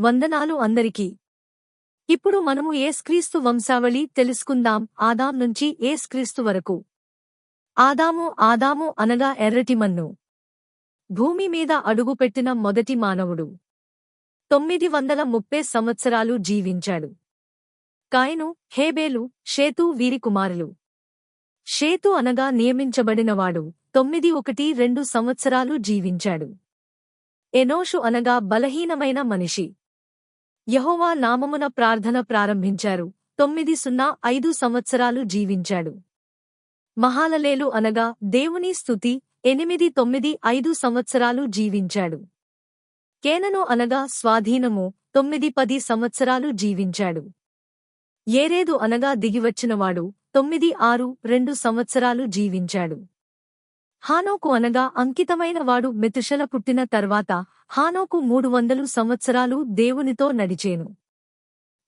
వందనాలు అందరికీ. ఇప్పుడు మనము ఏస్క్రీస్తు వంశావళి తెలుసుకుందాం ఆదాం నుంచి ఏస్క్రీస్తు వరకు. ఆదాము ఆదాము అనగా ఎర్రటిమన్ను భూమి మీద అడుగుపెట్టిన మొదటి మానవుడు. తొమ్మిది వందల ముప్పై సంవత్సరాలు జీవించాడు. కాయను హేబేలు షేతు వీరి కుమారులు. షేతు అనగా నియమించబడినవాడు. తొమ్మిది ఒకటి రెండు సంవత్సరాలు జీవించాడు. ఎనోషు అనగా బలహీనమైన మనిషి. యహోవా నామమున ప్రార్థన ప్రారంభించారు. తొమ్మిది సున్నా ఐదు సంవత్సరాలు జీవించాడు. మహాలలేలు అనగా దేవుని స్తుతి ఎనిమిది తొమ్మిది ఐదు సంవత్సరాలు జీవించాడు. కేనను అనగా స్వాధీనము తొమ్మిది పది సంవత్సరాలు జీవించాడు. ఏరేదు అనగా దిగివచ్చినవాడు తొమ్మిది ఆరు రెండు సంవత్సరాలు జీవించాడు. హానోకు అనగా అంకితమైన వాడు మెతుషల పుట్టిన తర్వాత హానోకు మూడు వందలు సంవత్సరాలు దేవునితో నడిచేను.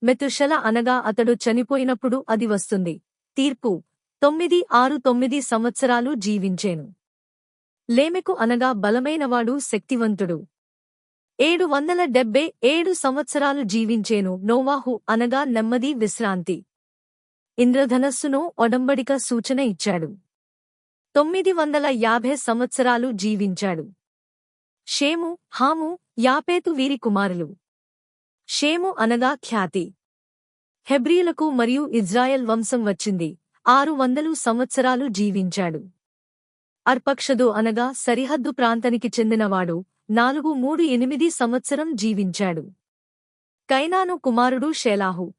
మెతుషల అనగా అతడు చనిపోయినప్పుడు అది వస్తుంది. తీర్పు తొమ్మిది ఆరు తొమ్మిది సంవత్సరాలు జీవించేను. లేమెకు అనగా బలమైనవాడు శక్తివంతుడు. ఏడు వందల డెబ్బే ఏడు సంవత్సరాలు జీవించేను. నోవాహు అనగా నెమ్మది విశ్రాంతి. ఇంద్రధనస్సును ఒడంబడిక సూచన ఇచ్చాడు. తొమ్మిది వందల యాభై సంవత్సరాలు జీవించాడు. షేము హాము యాపేతు వీరి కుమారులు. షేము అనగా ఖ్యాతి. హెబ్రియులకు మరియు ఇజ్రాయెల్ వంశం వచ్చింది. ఆరు వందలు సంవత్సరాలు జీవించాడు. అర్పక్షదు అనగా సరిహద్దు ప్రాంతానికి చెందినవాడు. నాలుగు మూడు ఎనిమిది సంవత్సరం జీవించాడు. కైనాను కుమారుడు షేలాహు.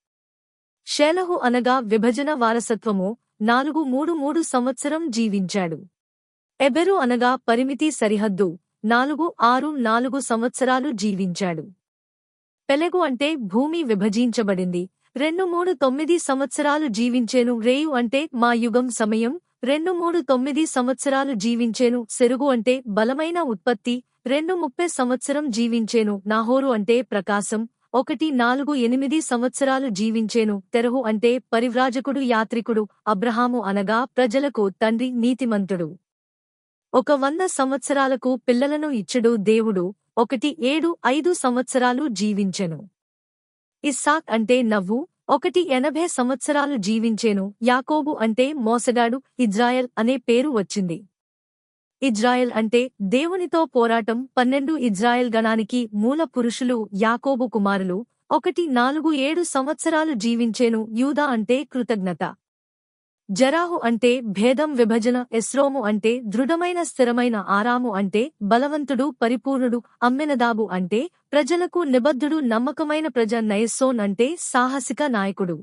షేలహు అనగా విభజన వారసత్వము. నాలుగు మూడు మూడు సంవత్సరం జీవించాడు. ఎబెరు అనగా పరిమితి సరిహద్దు నాలుగు ఆరు నాలుగు సంవత్సరాలు జీవించాడు. పెలెగు అంటే భూమి విభజించబడింది రెండు మూడు తొమ్మిది సంవత్సరాలు జీవించేను రేయు అంటే మా యుగం సమయం రెండు మూడు తొమ్మిది సంవత్సరాలు జీవించేను సెరుగు అంటే బలమైన ఉత్పత్తి రెండు ముప్పై సంవత్సరం జీవించేను నాహోరు అంటే ప్రకాశం ఒకటి నాలుగు ఎనిమిది సంవత్సరాలు జీవించేను. తెరహు అంటే పరివ్రాజకుడు యాత్రికుడు అబ్రహాము అనగా ప్రజలకు తండ్రి నీతిమంతుడు. ఒక వంద సంవత్సరాలకు పిల్లలను ఇచ్చడు దేవుడు. ఒకటి ఏడు ఐదు సంవత్సరాలు జీవించెను. ఇస్సాక్ అంటే నవ్వు. ఒకటి ఎనభై సంవత్సరాలు జీవించేను. యాకోబు అంటే మోసగాడు. ఇజ్రాయెల్ అనే పేరు వచ్చింది. ఇజ్రాయెల్ అంటే దేవునితో పోరాటం పన్నెండు ఇజ్రాయెల్ గణానికి మూల పురుషులు యాకోబు కుమారులు ఒకటి నాలుగు ఏడు సంవత్సరాలు జీవించేను యూదా అంటే కృతజ్ఞత. జరాహు అంటే భేదం విభజన ఎస్రోము అంటే దృఢమైన స్థిరమైన ఆరాము అంటే బలవంతుడు పరిపూర్ణుడు అమ్మెనదాబు అంటే ప్రజలకు నిబద్ధుడు నమ్మకమైన ప్రజ నయస్సోన్ అంటే సాహసిక నాయకుడు.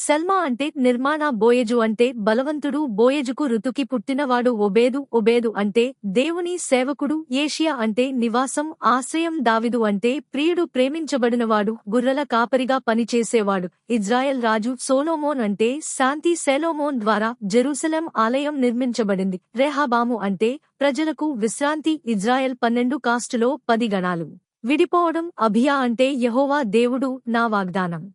సల్మా అంటే నిర్మాణ బోయజు అంటే బలవంతుడు బోయజుకు ఋతుకి పుట్టినవాడు ఒబేదు ఒబేదు అంటే దేవుని సేవకుడు ఏషియా అంటే నివాసం ఆశ్రయం దావిదు అంటే ప్రియుడు ప్రేమించబడినవాడు గుర్రల కాపరిగా పనిచేసేవాడు. ఇజ్రాయెల్ రాజు సోలోమోన్ అంటే శాంతి సెలోమోన్ ద్వారా జెరూసలం ఆలయం నిర్మించబడింది. రెహాబాము అంటే ప్రజలకు విశ్రాంతి ఇజ్రాయెల్ పన్నెండు కాస్టులో పది గణాలు. విడిపోవడం అభియా అంటే యహోవా దేవుడు నా వాగ్దానం.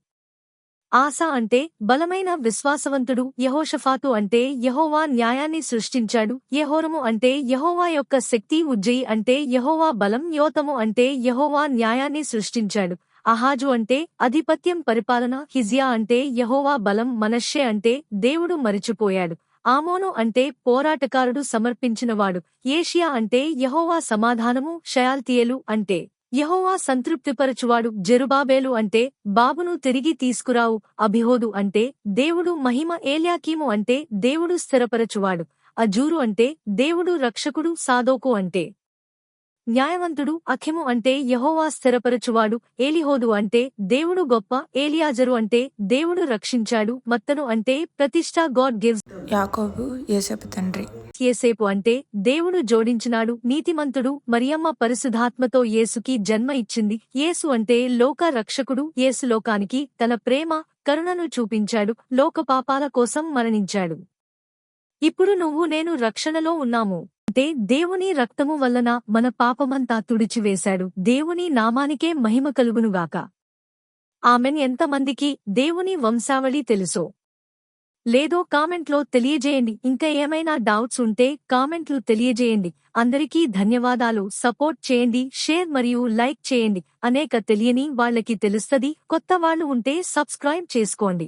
ఆశ అంటే బలమైన విశ్వాసవంతుడు యహోషఫాతు అంటే యహోవా న్యాయాన్ని సృష్టించాడు యహోరము అంటే యహోవా యొక్క శక్తి ఉజ్జయి అంటే యహోవా బలం యోతము అంటే యహోవా న్యాయాన్ని సృష్టించాడు. అహాజు అంటే అధిపత్యం పరిపాలన హిజియా అంటే యహోవా బలం మనష్యే అంటే దేవుడు మరిచిపోయాడు. ఆమోను అంటే పోరాటకారుడు సమర్పించినవాడు ఏషియా అంటే యహోవా సమాధానము షయాల్తియేలు అంటే యహోవా సంతృప్తిపరచువాడు జెరుబాబేలు అంటే బాబును తిరిగి తీసుకురావు అభిహోదు అంటే దేవుడు మహిమ ఏల్యాకీము అంటే దేవుడు స్థిరపరచువాడు. అజూరు అంటే దేవుడు రక్షకుడు సాదోకు అంటే. న్యాయవంతుడు అఖిము అంటే యహోవా స్థిరపరచువాడు. ఏలిహోదు అంటే దేవుడు గొప్ప ఏలియాజరు అంటే దేవుడు రక్షించాడు. మత్తను అంటే ప్రతిష్ట గాడ్ గివ్స్ యాకోబు యేసపు తండ్రి. ఏసేపు అంటే దేవుడు జోడించినాడు నీతిమంతుడు మరియమ్మ పరిశుధాత్మతో యేసుకి జన్మ ఇచ్చింది. యేసు అంటే లోక రక్షకుడు యేసు లోకానికి తన ప్రేమ కరుణను చూపించాడు. లోక పాపాల కోసం మరణించాడు. ఇప్పుడు నువ్వు నేను రక్షణలో ఉన్నాము. అంటే దేవుని రక్తము వలన మన పాపమంతా తుడిచివేశాడు. దేవుని నామానికే మహిమ కలుగునుగాక. ఆమెన్. ఎంతమందికి దేవుని వంశావళి తెలుసో? లేదో కామెంట్లో తెలియజేయండి. ఇంకా ఏమైనా డౌట్స్ ఉంటే కామెంట్లు తెలియజేయండి. అందరికీ ధన్యవాదాలు. సపోర్ట్ చేయండి షేర్ మరియు లైక్ చేయండి. అనేక తెలియని వాళ్ళకి తెలుస్తది కొత్త వాళ్ళు ఉంటే సబ్స్క్రైబ్ చేసుకోండి.